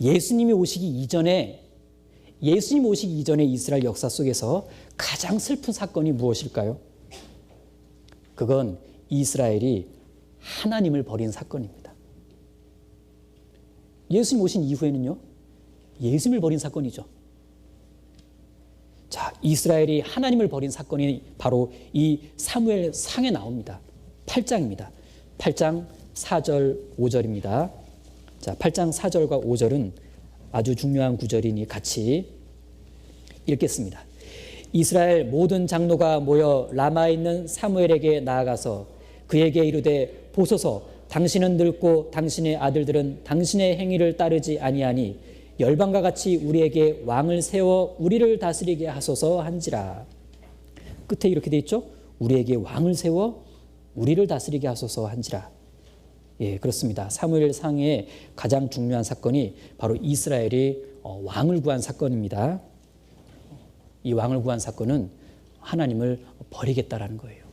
예수님이 오시기 이전에 예수님 오시기 이전에 이스라엘 역사 속에서 가장 슬픈 사건이 무엇일까요? 그건 이스라엘이 하나님을 버린 사건입니다. 예수님 오신 이후에는요, 예수님을 버린 사건이죠. 자, 이스라엘이 하나님을 버린 사건이 바로 이 사무엘 상에 나옵니다. 8장입니다. 8장 4절, 5절입니다. 자, 8장 4절과 5절은 아주 중요한 구절이니 같이 읽겠습니다. 이스라엘 모든 장로가 모여 라마에 있는 사무엘에게 나아가서 그에게 이르되 보소서 당신은 늙고 당신의 아들들은 당신의 행위를 따르지 아니하니 열방과 같이 우리에게 왕을 세워 우리를 다스리게 하소서 한지라. 끝에 이렇게 돼 있죠? 우리에게 왕을 세워 우리를 다스리게 하소서 한지라. 예, 그렇습니다. 사무엘 상의 가장 중요한 사건이 바로 이스라엘이 어, 왕을 구한 사건입니다. 이 왕을 구한 사건은 하나님을 버리겠다라는 거예요.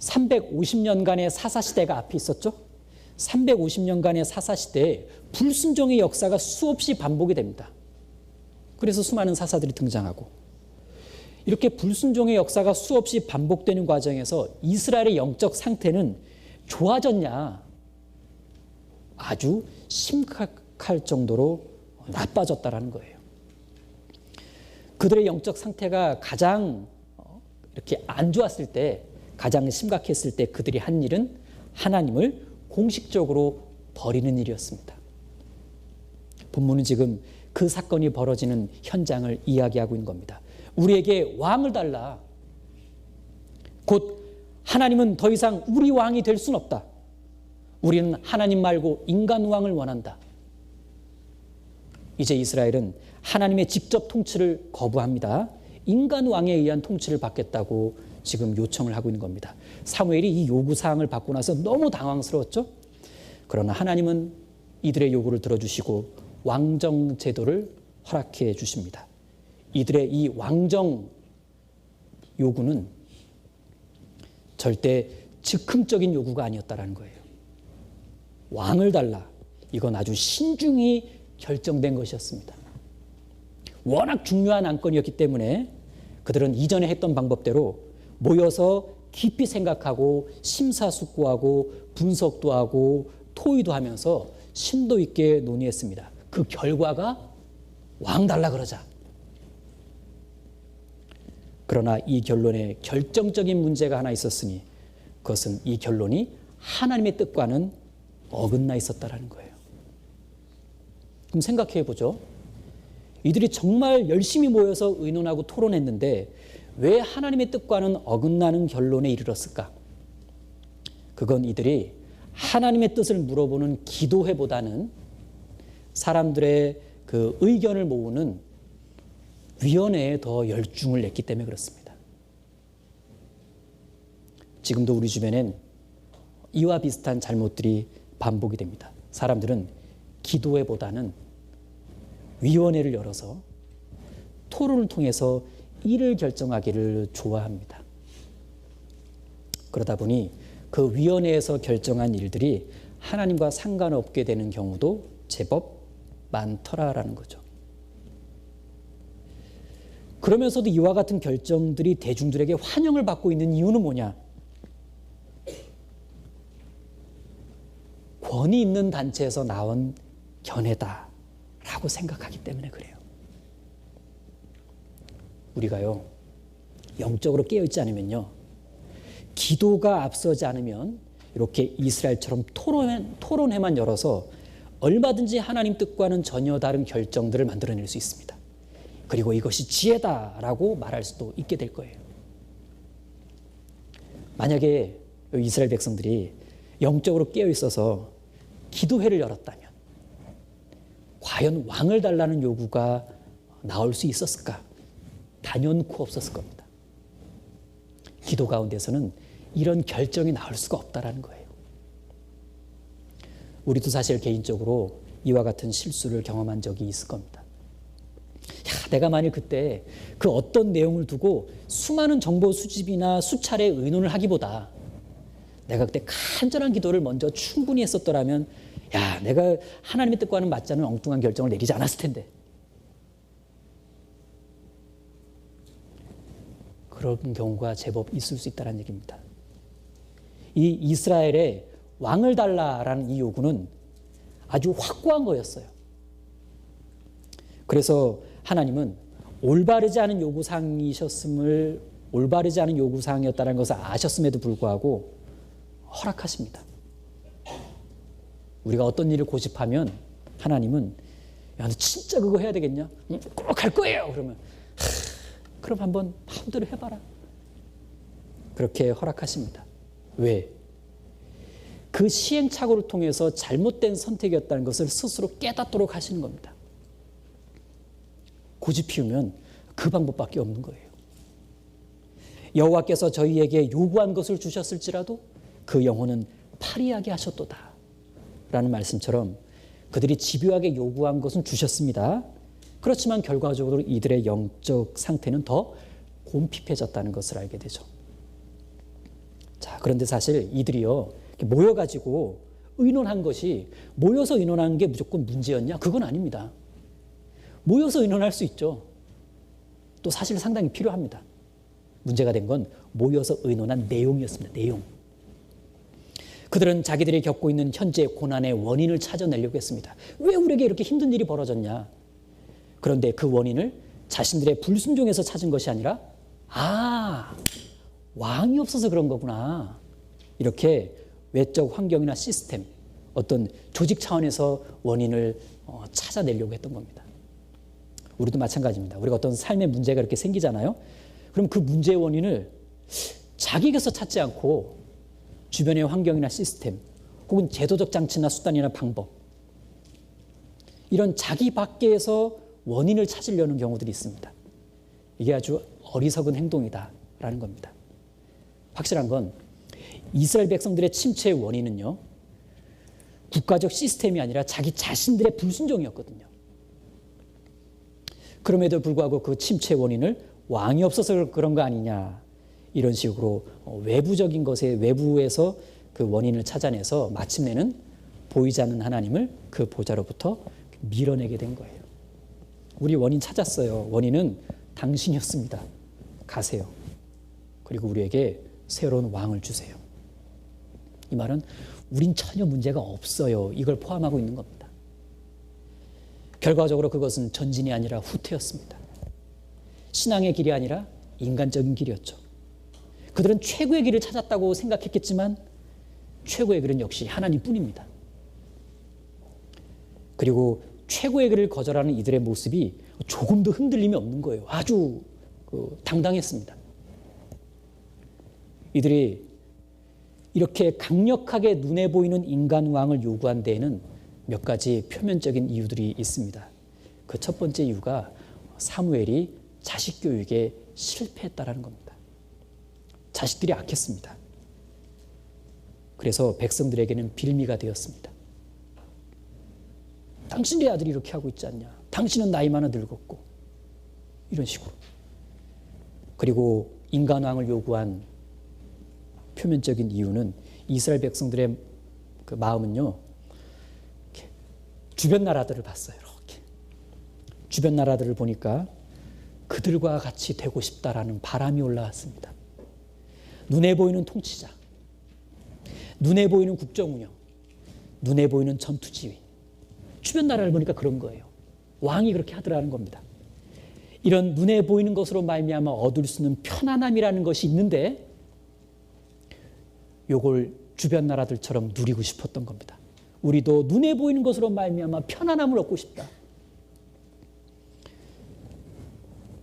350년간의 사사 시대가 앞에 있었죠. 350년간의 사사 시대에 불순종의 역사가 수없이 반복이 됩니다. 그래서 수많은 사사들이 등장하고 이렇게 불순종의 역사가 수없이 반복되는 과정에서 이스라엘의 영적 상태는 좋아졌냐? 아주 심각할 정도로 나빠졌다라는 거예요. 그들의 영적 상태가 가장 어, 이렇게 안 좋았을 때, 가장 심각했을 때 그들이 한 일은 하나님을 공식적으로 버리는 일이었습니다. 본문은 지금 그 사건이 벌어지는 현장을 이야기하고 있는 겁니다. 우리에게 왕을 달라. 곧 하나님은 더 이상 우리 왕이 될 수는 없다. 우리는 하나님 말고 인간 왕을 원한다. 이제 이스라엘은 하나님의 직접 통치를 거부합니다. 인간 왕에 의한 통치를 받겠다고 지금 요청을 하고 있는 겁니다. 사무엘이 이 요구 사항을 받고 나서 너무 당황스러웠죠. 그러나 하나님은 이들의 요구를 들어주시고 왕정 제도를 허락해 주십니다. 이들의 이 왕정 요구는 절대 즉흥적인 요구가 아니었다라는 거예요. 왕을 달라. 이건 아주 신중히 결정된 것이었습니다. 워낙 중요한 안건이었기 때문에 그들은 이전에 했던 방법대로 모여서 깊이 생각하고 심사숙고하고 분석도 하고 토의도 하면서 심도 있게 논의했습니다. 그 결과가 왕 달라 그러자. 그러나 이 결론에 결정적인 문제가 하나 있었으니 그것은 이 결론이 하나님의 뜻과는 어긋나 있었다라는 거예요. 그럼 생각해 보죠. 이들이 정말 열심히 모여서 의논하고 토론했는데 왜 하나님의 뜻과는 어긋나는 결론에 이르렀을까? 그건 이들이 하나님의 뜻을 물어보는 기도회보다는 사람들의 그 의견을 모으는 위원회에 더 열중을 냈기 때문에 그렇습니다. 지금도 우리 주변엔 이와 비슷한 잘못들이 반복이 됩니다. 사람들은 기도회보다는 위원회를 열어서 토론을 통해서 일을 결정하기를 좋아합니다. 그러다 보니 그 위원회에서 결정한 일들이 하나님과 상관없게 되는 경우도 제법 많더라라는 거죠. 그러면서도 이와 같은 결정들이 대중들에게 환영을 받고 있는 이유는 뭐냐? 권위 있는 단체에서 나온 견해다라고 생각하기 때문에 그래요. 우리가요, 영적으로 깨어있지 않으면요, 기도가 앞서지 않으면 이렇게 이스라엘처럼 토론회, 토론회만 열어서 얼마든지 하나님 뜻과는 전혀 다른 결정들을 만들어낼 수 있습니다. 그리고 이것이 지혜다라고 말할 수도 있게 될 거예요. 만약에 이스라엘 백성들이 영적으로 깨어 있어서 기도회를 열었다면 과연 왕을 달라는 요구가 나올 수 있었을까? 단연코 없었을 겁니다. 기도 가운데서는 이런 결정이 나올 수가 없다라는 거예요. 우리도 사실 개인적으로 이와 같은 실수를 경험한 적이 있을 겁니다. 야, 내가 만일 그때 그 어떤 내용을 두고 수많은 정보 수집이나 수차례 의논을 하기보다 내가 그때 간절한 기도를 먼저 충분히 했었더라면 야, 내가 하나님의 뜻과는 맞지 않은 엉뚱한 결정을 내리지 않았을 텐데. 그런 경우가 제법 있을 수 있다는 얘기입니다. 이 이스라엘의 왕을 달라라는 이 요구는 아주 확고한 거였어요. 그래서 하나님은 올바르지 않은 요구사항이셨음을 올바르지 않은 요구사항이었다는 것을 아셨음에도 불구하고 허락하십니다. 우리가 어떤 일을 고집하면 하나님은 야, 너 진짜 그거 해야 되겠냐? 꼭할 거예요. 그러면 하, 그럼 한번 마음대로 해봐라. 그렇게 허락하십니다. 왜? 그 시행착오를 통해서 잘못된 선택이었다는 것을 스스로 깨닫도록 하시는 겁니다. 고집 피우면 그 방법밖에 없는 거예요. 여호와께서 저희에게 요구한 것을 주셨을지라도 그 영혼은 파리하게 하셨도다. 라는 말씀처럼 그들이 집요하게 요구한 것은 주셨습니다. 그렇지만 결과적으로 이들의 영적 상태는 더 곰핍해졌다는 것을 알게 되죠. 자, 그런데 사실 이들이요, 모여가지고 의논한 것이 모여서 의논하는 게 무조건 문제였냐? 그건 아닙니다. 모여서 의논할 수 있죠. 또 사실 상당히 필요합니다. 문제가 된 건 모여서 의논한 내용이었습니다. 내용. 그들은 자기들이 겪고 있는 현재 고난의 원인을 찾아내려고 했습니다. 왜 우리에게 이렇게 힘든 일이 벌어졌냐? 그런데 그 원인을 자신들의 불순종에서 찾은 것이 아니라, 아, 왕이 없어서 그런 거구나. 이렇게 외적 환경이나 시스템, 어떤 조직 차원에서 원인을 어, 찾아내려고 했던 겁니다. 우리도 마찬가지입니다. 우리가 어떤 삶의 문제가 이렇게 생기잖아요. 그럼 그 문제의 원인을 자기에게서 찾지 않고 주변의 환경이나 시스템 혹은 제도적 장치나 수단이나 방법 이런 자기 밖에서 원인을 찾으려는 경우들이 있습니다. 이게 아주 어리석은 행동이다라는 겁니다. 확실한 건 이스라엘 백성들의 침체의 원인은요. 국가적 시스템이 아니라 자기 자신들의 불순종이었거든요. 그럼에도 불구하고 그 침체 원인을 왕이 없어서 그런 거 아니냐 이런 식으로 외부적인 것에 외부에서 그 원인을 찾아내서 마침내는 보이지 않는 하나님을 그 보좌로부터 밀어내게 된 거예요. 우리 원인 찾았어요. 원인은 당신이었습니다. 가세요. 그리고 우리에게 새로운 왕을 주세요. 이 말은 우린 전혀 문제가 없어요. 이걸 포함하고 있는 겁니다. 결과적으로 그것은 전진이 아니라 후퇴였습니다. 신앙의 길이 아니라 인간적인 길이었죠. 그들은 최고의 길을 찾았다고 생각했겠지만 최고의 길은 역시 하나님 뿐입니다. 그리고 최고의 길을 거절하는 이들의 모습이 조금도 흔들림이 없는 거예요. 아주 그 당당했습니다. 이들이 이렇게 강력하게 눈에 보이는 인간 왕을 요구한 데에는 몇 가지 표면적인 이유들이 있습니다. 그 첫 번째 이유가 사무엘이 자식 교육에 실패했다라는 겁니다. 자식들이 악했습니다. 그래서 백성들에게는 빌미가 되었습니다. 당신의 아들이 이렇게 하고 있지 않냐? 당신은 나이 많아 늙었고 이런 식으로. 그리고 인간왕을 요구한 표면적인 이유는 이스라엘 백성들의 그 마음은요. 주변 나라들을 봤어요. 이렇게 주변 나라들을 보니까 그들과 같이 되고 싶다라는 바람이 올라왔습니다. 눈에 보이는 통치자, 눈에 보이는 국정 운영, 눈에 보이는 전투 지휘. 주변 나라를 보니까 그런 거예요. 왕이 그렇게 하더라는 겁니다. 이런 눈에 보이는 것으로 말미암아 얻을 수 있는 편안함이라는 것이 있는데 요걸 주변 나라들처럼 누리고 싶었던 겁니다. 우리도 눈에 보이는 것으로 말미암아 편안함을 얻고 싶다.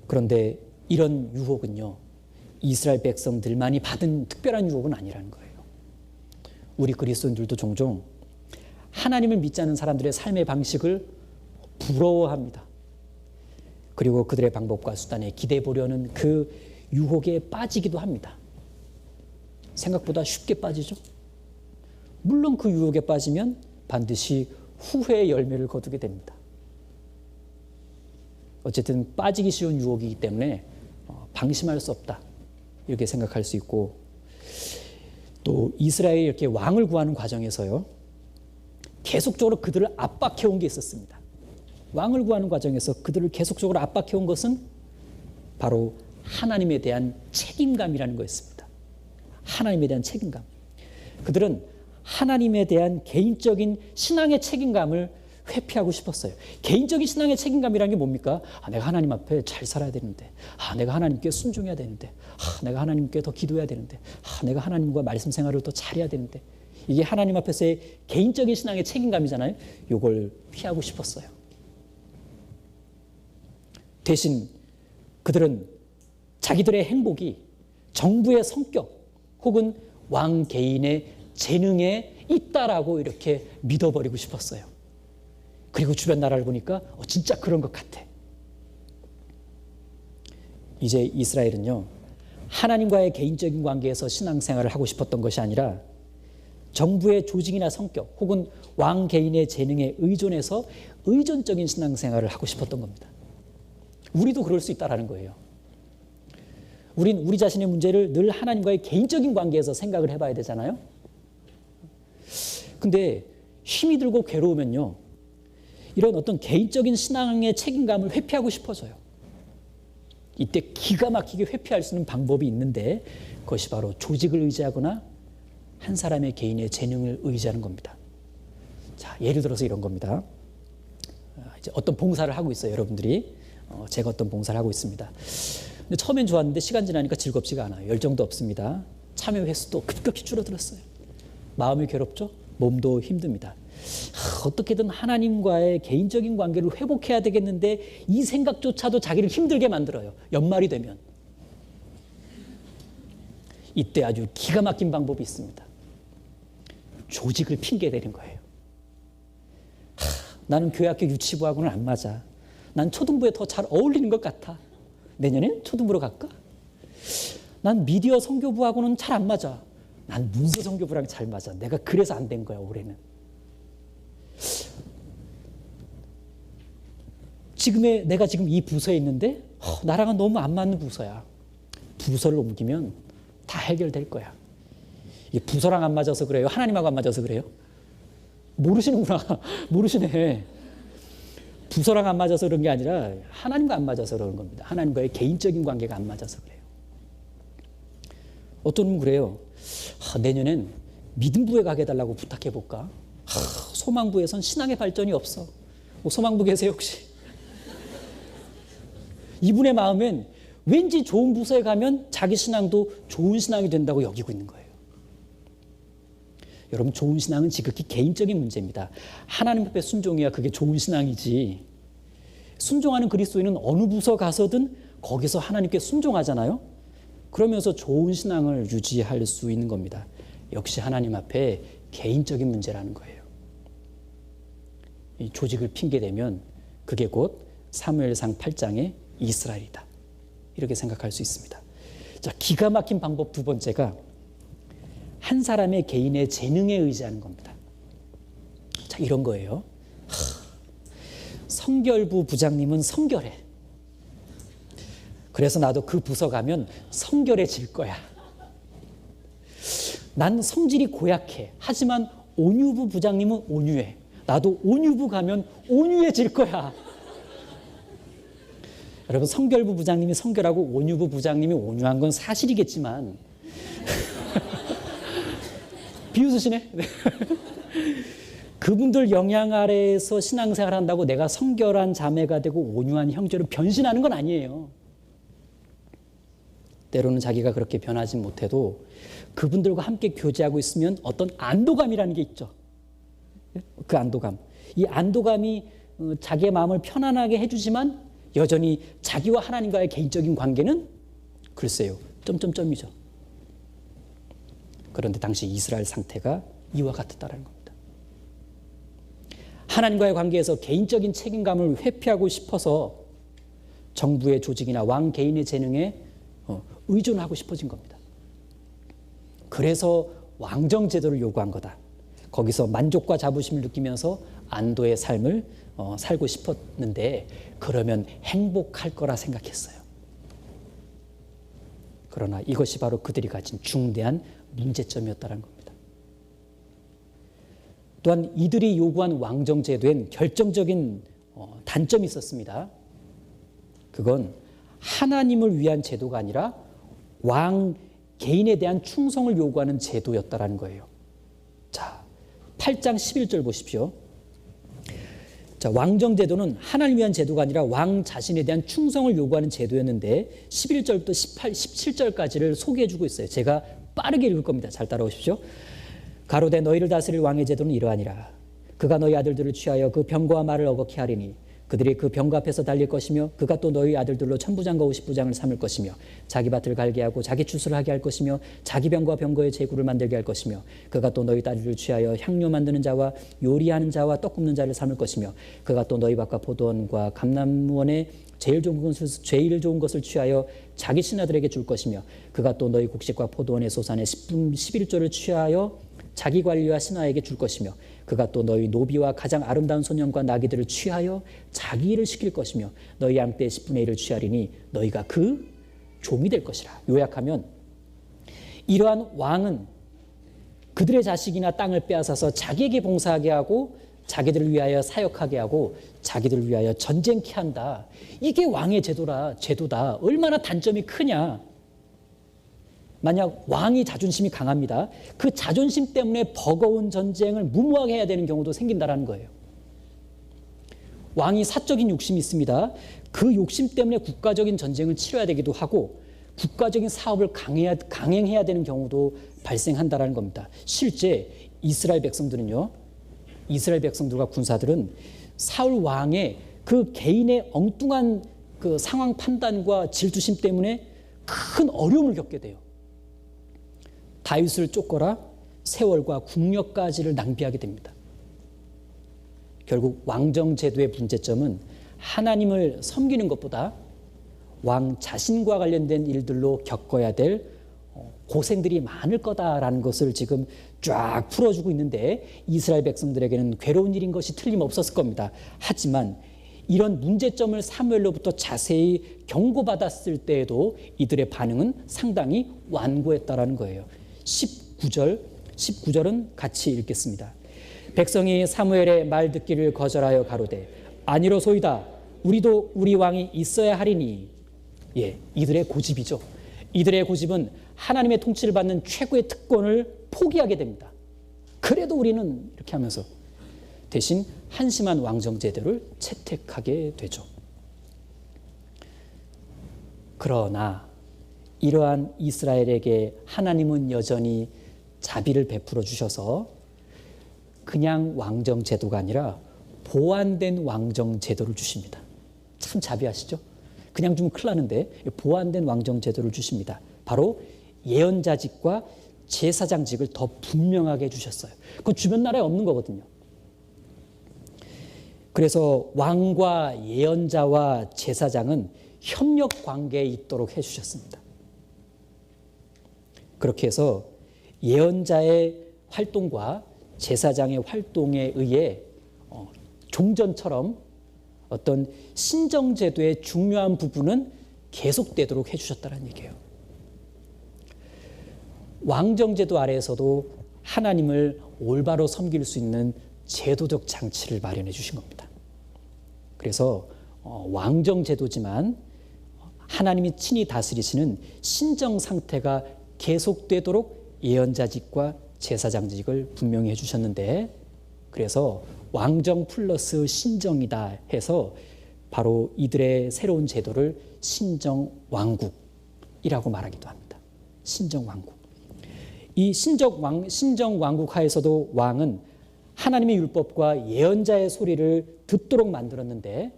그런데 이런 유혹은요. 이스라엘 백성들만이 받은 특별한 유혹은 아니라는 거예요. 우리 그리스도인들도 종종 하나님을 믿지 않는 사람들의 삶의 방식을 부러워합니다. 그리고 그들의 방법과 수단에 기대 보려는 그 유혹에 빠지기도 합니다. 생각보다 쉽게 빠지죠. 물론 그 유혹에 빠지면 반드시 후회의 열매를 거두게 됩니다. 어쨌든 빠지기 쉬운 유혹이기 때문에 방심할 수 없다. 이렇게 생각할 수 있고 또 이스라엘이 이렇게 왕을 구하는 과정에서요. 계속적으로 그들을 압박해 온 게 있었습니다. 왕을 구하는 과정에서 그들을 계속적으로 압박해 온 것은 바로 하나님에 대한 책임감이라는 거였습니다. 하나님에 대한 책임감. 그들은 하나님에 대한 개인적인 신앙의 책임감을 회피하고 싶었어요. 개인적인 신앙의 책임감이라는 게 뭡니까? 아, 내가 하나님 앞에 잘 살아야 되는데, 아, 내가 하나님께 순종해야 되는데, 아, 내가 하나님께 더 기도해야 되는데, 아, 내가 하나님과 말씀 생활을 더 잘해야 되는데, 이게 하나님 앞에서의 개인적인 신앙의 책임감이잖아요. 이걸 피하고 싶었어요. 대신 그들은 자기들의 행복이 정부의 성격 혹은 왕 개인의 재능에 있다라고 이렇게 믿어버리고 싶었어요. 그리고 주변 나라를 보니까 어, 진짜 그런 것 같아. 이제 이스라엘은요, 하나님과의 개인적인 관계에서 신앙생활을 하고 싶었던 것이 아니라 정부의 조직이나 성격 혹은 왕 개인의 재능에 의존해서 의존적인 신앙생활을 하고 싶었던 겁니다. 우리도 그럴 수 있다라는 거예요. 우린 우리 자신의 문제를 늘 하나님과의 개인적인 관계에서 생각을 해봐야 되잖아요. 근데 힘이 들고 괴로우면요. 이런 어떤 개인적인 신앙의 책임감을 회피하고 싶어져요. 이때 기가 막히게 회피할 수 있는 방법이 있는데 그것이 바로 조직을 의지하거나 한 사람의 개인의 재능을 의지하는 겁니다. 자, 예를 들어서 이런 겁니다. 아, 이제 어떤 봉사를 하고 있어요, 여러분들이. 어, 제가 어떤 봉사를 하고 있습니다. 근데 처음엔 좋았는데 시간 지나니까 즐겁지가 않아요. 열정도 없습니다. 참여 횟수도 급격히 줄어들었어요. 마음이 괴롭죠? 몸도 힘듭니다. 하, 어떻게든 하나님과의 개인적인 관계를 회복해야 되겠는데 이 생각조차도 자기를 힘들게 만들어요. 연말이 되면. 이때 아주 기가 막힌 방법이 있습니다. 조직을 핑계 대는 거예요. 하, 나는 교회 학교 유치부하고는 안 맞아. 난 초등부에 더 잘 어울리는 것 같아. 내년엔 초등부로 갈까? 난 미디어 성교부하고는 잘 안 맞아. 난 문서 성교부랑 잘 맞아. 내가 그래서 안 된 거야, 올해는. 지금의 내가 지금 이 부서에 있는데 어, 나랑은 너무 안 맞는 부서야. 부서를 옮기면 다 해결될 거야. 이게 부서랑 안 맞아서 그래요? 하나님하고 안 맞아서 그래요? 모르시는구나. 모르시네. 부서랑 안 맞아서 그런 게 아니라 하나님과 안 맞아서 그런 겁니다. 하나님과의 개인적인 관계가 안 맞아서 그래요. 어떤 분 그래요. 아, 내년엔 믿음부에 가게 해달라고 부탁해 볼까? 아, 소망부에선 신앙의 발전이 없어. 뭐 소망부 계세요 혹시? 이분의 마음엔 왠지 좋은 부서에 가면 자기 신앙도 좋은 신앙이 된다고 여기고 있는 거예요. 여러분 좋은 신앙은 지극히 개인적인 문제입니다. 하나님 앞에 순종해야 그게 좋은 신앙이지. 순종하는 그리스도인은 어느 부서 가서든 거기서 하나님께 순종하잖아요. 그러면서 좋은 신앙을 유지할 수 있는 겁니다. 역시 하나님 앞에 개인적인 문제라는 거예요. 이 조직을 핑계 대면 그게 곧 사무엘상 8장의 이스라엘이다. 이렇게 생각할 수 있습니다. 자, 기가 막힌 방법 두 번째가 한 사람의 개인의 재능에 의지하는 겁니다. 자, 이런 거예요. 하, 성결부 부장님은 성결해. 그래서 나도 그 부서 가면 성결해질 거야. 난 성질이 고약해. 하지만 온유부 부장님은 온유해. 나도 온유부 가면 온유해질 거야. 여러분 성결부 부장님이 성결하고 온유부 부장님이 온유한 건 사실이겠지만 비웃으시네. 그분들 영향 아래에서 신앙생활 한다고 내가 성결한 자매가 되고 온유한 형제로 변신하는 건 아니에요. 때로는 자기가 그렇게 변하지 못해도 그분들과 함께 교제하고 있으면 어떤 안도감이라는 게 있죠. 그 안도감. 이 안도감이 어, 자기의 마음을 편안하게 해주지만 여전히 자기와 하나님과의 개인적인 관계는 글쎄요. 점점점이죠. 그런데 당시 이스라엘 상태가 이와 같았다는 겁니다. 하나님과의 관계에서 개인적인 책임감을 회피하고 싶어서 정부의 조직이나 왕 개인의 재능에 어, 의존하고 싶어진 겁니다. 그래서 왕정 제도를 요구한 거다. 거기서 만족과 자부심을 느끼면서 안도의 삶을 어, 살고 싶었는데 그러면 행복할 거라 생각했어요. 그러나 이것이 바로 그들이 가진 중대한 문제점이었다는 겁니다. 또한 이들이 요구한 왕정 제도엔 결정적인 어, 단점이 있었습니다. 그건 하나님을 위한 제도가 아니라 왕 개인에 대한 충성을 요구하는 제도였다라는 거예요. 자, 8장 11절 보십시오. 자, 왕정 제도는 하나님 위한 제도가 아니라 왕 자신에 대한 충성을 요구하는 제도였는데 11절부터 18, 17절까지를 소개해 주고 있어요. 제가 빠르게 읽을 겁니다. 잘 따라오십시오. 가로되 너희를 다스릴 왕의 제도는 이러하니라. 그가 너희 아들들을 취하여 그 병거와 말을 어겁게 하리니 그들이 그 병거 앞에서 달릴 것이며 그가 또 너희 아들들로 천부장과 오십부장을 삼을 것이며 자기 밭을 갈게 하고 자기 추수를 하게 할 것이며 자기 병과 병거의 제구를 만들게 할 것이며 그가 또 너희 딸들을 취하여 향료 만드는 자와 요리하는 자와 떡 굽는 자를 삼을 것이며 그가 또 너희 밭과 포도원과 감남원에 제일 좋은 것을 제일 좋은 것을 취하여 자기 신하들에게 줄 것이며 그가 또 너희 곡식과 포도원의 소산의 10분 11조를 취하여 자기 관리와 신하에게 줄 것이며 그가 또 너희 노비와 가장 아름다운 소년과 나귀들을 취하여 자기 일을 시킬 것이며 너희 양떼의 10분의 1을 취하리니 너희가 그 종이 될 것이라 요약하면 이러한 왕은 그들의 자식이나 땅을 빼앗아서 자기에게 봉사하게 하고 자기들을 위하여 사역하게 하고 자기들을 위하여 전쟁케 한다. 이게 왕의 제도라 제도다. 얼마나 단점이 크냐. 만약 왕이 자존심이 강합니다. 그 자존심 때문에 버거운 전쟁을 무모하게 해야 되는 경우도 생긴다라는 거예요. 왕이 사적인 욕심이 있습니다. 그 욕심 때문에 국가적인 전쟁을 치러야 되기도 하고 국가적인 사업을 강해야, 강행해야 되는 경우도 발생한다라는 겁니다. 실제 이스라엘 백성들은요. 이스라엘 백성들과 군사들은 사울 왕의 그 개인의 엉뚱한 그 상황 판단과 질투심 때문에 큰 어려움을 겪게 돼요. 다윗을 쫓거라 세월과 국력까지를 낭비하게 됩니다. 결국 왕정 제도의 문제점은 하나님을 섬기는 것보다 왕 자신과 관련된 일들로 겪어야 될 어, 고생들이 많을 거다라는 것을 지금 쫙 풀어주고 있는데 이스라엘 백성들에게는 괴로운 일인 것이 틀림없었을 겁니다. 하지만 이런 문제점을 사무엘로부터 자세히 경고받았을 때에도 이들의 반응은 상당히 완고했다라는 거예요. 19절, 19절은 같이 읽겠습니다. 백성이 사무엘의 말 듣기를 거절하여 가로되 아니로소이다. 우리도 우리 왕이 있어야 하리니. 예 이들의 고집이죠. 이들의 고집은 하나님의 통치를 받는 최고의 특권을 포기하게 됩니다. 그래도 우리는 이렇게 하면서 대신 한심한 왕정 제도를 채택하게 되죠. 그러나 이러한 이스라엘에게 하나님은 여전히 자비를 베풀어 주셔서 그냥 왕정 제도가 아니라 보완된 왕정 제도를 주십니다. 참 자비하시죠? 그냥 주면 큰일 나는데 보완된 왕정 제도를 주십니다. 바로 예언자직과 제사장직을 더 분명하게 해주셨어요. 그 주변 나라에 없는 거거든요. 그래서 왕과 예언자와 제사장은 협력 관계에 있도록 해주셨습니다. 그렇게 해서 예언자의 활동과 제사장의 활동에 의해 어, 종전처럼 어떤 신정제도의 중요한 부분은 계속되도록 해주셨다는 얘기예요. 왕정제도 아래에서도 하나님을 올바로 섬길 수 있는 제도적 장치를 마련해 주신 겁니다. 그래서 어, 왕정제도지만 하나님이 친히 다스리시는 신정 상태가 계속되도록 예언자직과 제사장직을 분명히 해주셨는데 그래서 왕정 플러스 신정이다 해서 바로 이들의 새로운 제도를 신정 왕국이라고 말하기도 합니다. 신정 왕국. 이 신적 왕 신정 왕국 하에서도 왕은 하나님의 율법과 예언자의 소리를 듣도록 만들었는데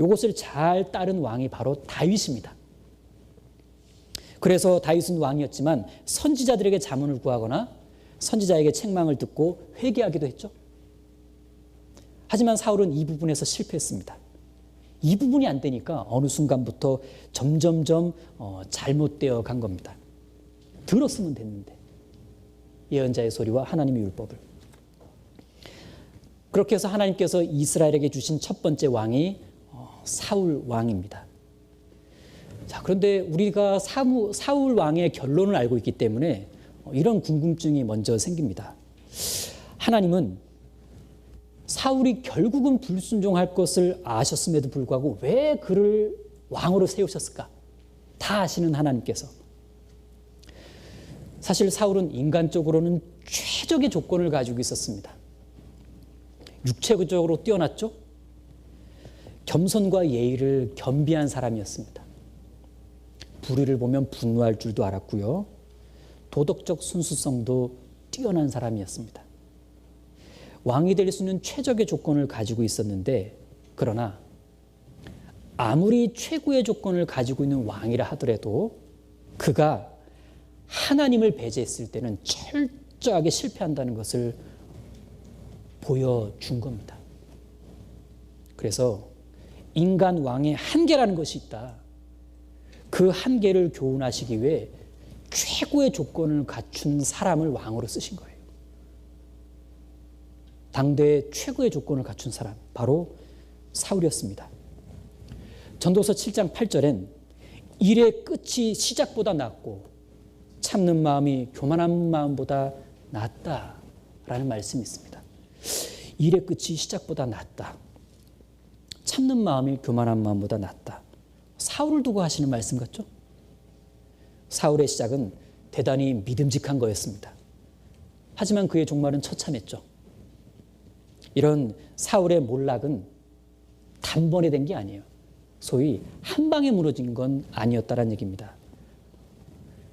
이것을 잘 따른 왕이 바로 다윗입니다. 그래서 다윗은 왕이었지만 선지자들에게 자문을 구하거나 선지자에게 책망을 듣고 회개하기도 했죠. 하지만 사울은 이 부분에서 실패했습니다. 이 부분이 안 되니까 어느 순간부터 점점점 어, 잘못되어 간 겁니다. 들었으면 됐는데 예언자의 소리와 하나님의 율법을 그렇게 해서 하나님께서 이스라엘에게 주신 첫 번째 왕이 어, 사울 왕입니다. 자, 그런데 우리가 사무, 사울 왕의 결론을 알고 있기 때문에 이런 궁금증이 먼저 생깁니다. 하나님은 사울이 결국은 불순종할 것을 아셨음에도 불구하고 왜 그를 왕으로 세우셨을까? 다 아시는 하나님께서. 사실 사울은 인간적으로는 최적의 조건을 가지고 있었습니다. 육체적으로 뛰어났죠? 겸손과 예의를 겸비한 사람이었습니다. 불의를 보면 분노할 줄도 알았고요. 도덕적 순수성도 뛰어난 사람이었습니다. 왕이 될 수 있는 최적의 조건을 가지고 있었는데 그러나 아무리 최고의 조건을 가지고 있는 왕이라 하더라도 그가 하나님을 배제했을 때는 철저하게 실패한다는 것을 보여준 겁니다. 그래서 인간 왕의 한계라는 것이 있다. 그 한계를 교훈하시기 위해 최고의 조건을 갖춘 사람을 왕으로 쓰신 거예요. 당대의 최고의 조건을 갖춘 사람, 바로 사울이었습니다. 전도서 7장 8절엔 일의 끝이 시작보다 낫고 참는 마음이 교만한 마음보다 낫다라는 말씀이 있습니다. 일의 끝이 시작보다 낫다. 참는 마음이 교만한 마음보다 낫다. 사울을 두고 하시는 말씀 같죠? 사울의 시작은 대단히 믿음직한 거였습니다. 하지만 그의 종말은 처참했죠. 이런 사울의 몰락은 단번에 된 게 아니에요. 소위 한 방에 무너진 건 아니었다는 얘기입니다.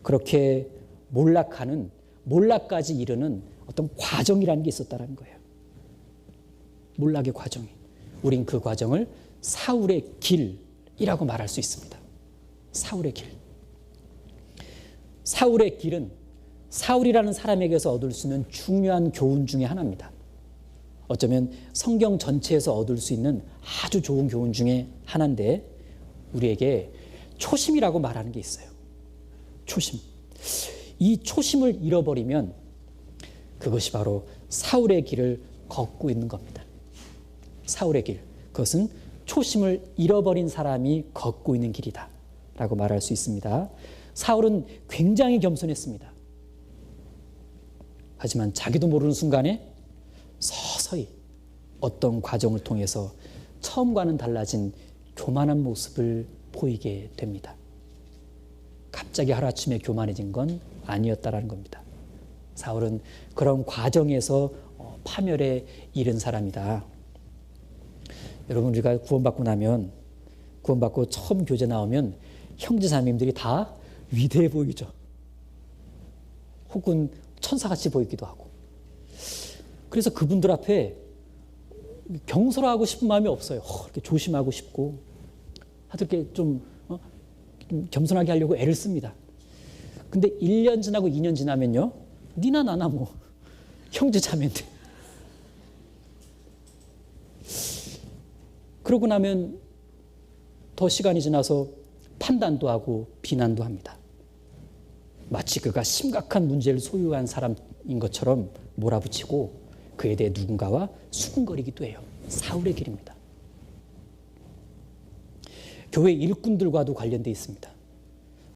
그렇게 몰락하는 몰락까지 이르는 어떤 과정이라는 게 있었다는 거예요. 몰락의 과정이. 우린 그 과정을 사울의 길 이라고 말할 수 있습니다. 사울의 길. 사울의 길은 사울이라는 사람에게서 얻을 수 있는 중요한 교훈 중의 하나입니다. 어쩌면 성경 전체에서 얻을 수 있는 아주 좋은 교훈 중에 하나인데 우리에게 초심이라고 말하는 게 있어요. 초심. 이 초심을 잃어버리면 그것이 바로 사울의 길을 걷고 있는 겁니다. 사울의 길. 그것은 초심을 잃어버린 사람이 걷고 있는 길이다. 라고 말할 수 있습니다. 사울은 굉장히 겸손했습니다. 하지만 자기도 모르는 순간에 서서히 어떤 과정을 통해서 처음과는 달라진 교만한 모습을 보이게 됩니다. 갑자기 하루아침에 교만해진 건 아니었다라는 겁니다. 사울은 그런 과정에서 어, 파멸에 이른 사람이다. 여러분 우리가 구원받고 나면 구원받고 처음 교제 나오면 형제자매님들이 다 위대해 보이죠. 혹은 천사같이 보이기도 하고. 그래서 그분들 앞에 경솔하고 싶은 마음이 없어요. 어, 이렇게 조심하고 싶고, 이렇게 좀, 어, 좀 겸손하게 하려고 애를 씁니다. 근데 1년 지나고 2년 지나면요, 니나 나나 뭐, 형제 자매인데. 그러고 나면 더 시간이 지나서 판단도 하고 비난도 합니다. 마치 그가 심각한 문제를 소유한 사람인 것처럼 몰아붙이고 그에 대해 누군가와 수군거리기도 해요. 사울의 길입니다. 교회 일꾼들과도 관련돼 있습니다.